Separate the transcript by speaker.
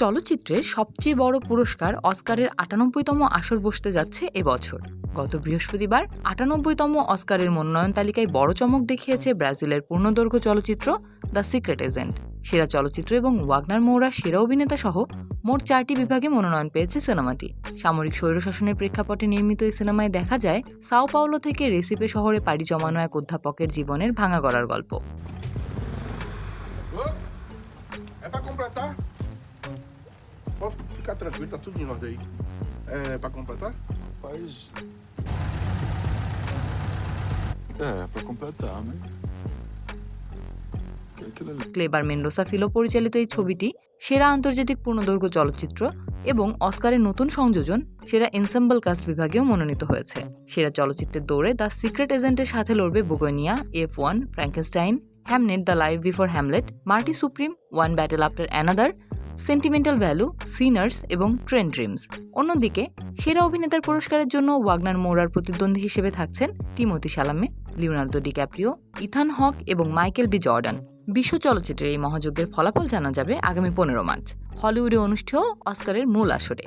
Speaker 1: চলচ্চিত্রের সবচেয়ে বড় পুরস্কার অস্কারের আটানব্বইতম আসর বসতে যাচ্ছে এবছর। গত বৃহস্পতিবার আটানব্বইতম অস্কারের মনোনয়ন তালিকায় বড় চমক দেখিয়েছে ব্রাজিলের পূর্ণদৈর্ঘ্য চলচ্চিত্র দ্য সিক্রেট এজেন্ট। সেরা চলচ্চিত্র এবং ওয়াগনার মৌরা সেরা অভিনেতা সহ মোট চারটি বিভাগে মনোনয়ন পেয়েছে সিনেমাটি। সামরিক স্বৈরশাসনের প্রেক্ষাপটে নির্মিত এই সিনেমায় দেখা যায় সাও পাওলো থেকে রেসিপে শহরে পাড়ি জমানো এক অধ্যাপকের জীবনের ভাঙা গড়ার গল্প।
Speaker 2: É pra completar? Pode ficar tranquilo, tá tudo em ordem aí. É pra completar?
Speaker 3: Rapaz. É, é pra completar, Aquilo
Speaker 1: Kleber Mendonca Filho পরিচালিত এই ছবিটি সেরা আন্তর্জাতিক পূর্ণদৈর্ঘ্য চলচ্চিত্র এবং অস্কারের নতুন সংযোজন সেরা এনসেম্বল কাস্ট বিভাগেও মনোনীত হয়েছে সেরা চলচ্চিত্রের দৌড়ে দ্য সিক্রেট এজেন্টের সাথে লড়বে Bugonia F one Frankenstein Hamnet the live before Hamlet Marty Supreme One Battle After Another Sentimental Value Sinners এবং ট্রেন ড্রিমস অন্যদিকে, সেরা অভিনেতার পুরস্কারের জন্য ওয়াগনার মোরার প্রতিদ্বন্দ্বী হিসেবে থাকছেন Timothee Chalamet Leonardo DiCaprio Ethan Hawke এবং মাইকেল বি জর্ডান বিশ্ব চলচ্চিত্রের এই মহাযজ্ঞের ফলাফল জানা যাবে আগামী পনেরো মার্চ। হলিউডে অনুষ্ঠেয় অস্কারের মূল আসরে।